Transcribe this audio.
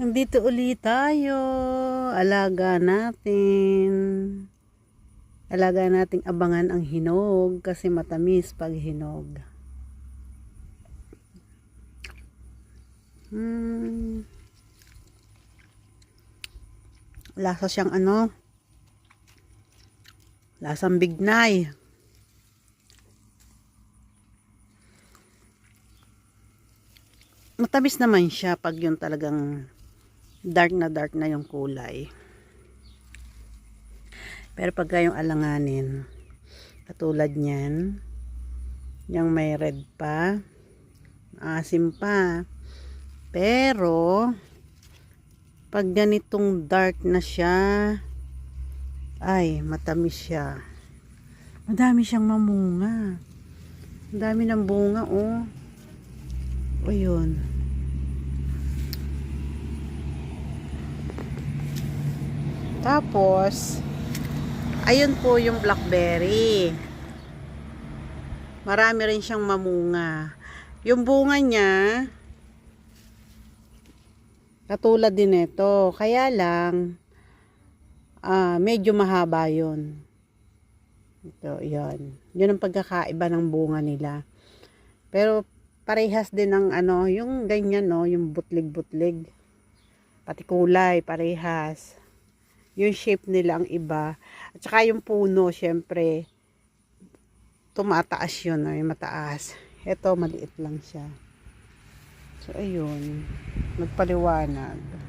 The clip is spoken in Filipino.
Nandito ulit tayo. Alaga natin. Alaga nating abangan ang hinog kasi matamis pag hinog. Hmm. Lasa siyang ano? Lasang bignay. Matamis naman siya pag yung talagang dark na dark na yung kulay. Pero pagka yung alanganin, katulad niyan, yung may red pa, asim pa. Pero, pag ganitong dark na siya, ay, matamis siya. Madami siyang mamunga. Ang dami ng bunga, oh. O yun. Tapos, ayun po yung blackberry. Marami rin siyang mamunga. Yung bunga niya, katulad din ito. Kaya lang, ah, medyo mahaba yun. Ito, yun. Yun ang pagkakaiba ng bunga nila. Pero, parehas din ang ano, yung ganyan, no, yung butlig-butlig. Pati kulay, parehas. Yung shape nila ang iba. At saka yung puno, syempre, tumataas yun, no, yung mataas. Ito, maliit lang siya. So, ayun. Nagpaliwanag.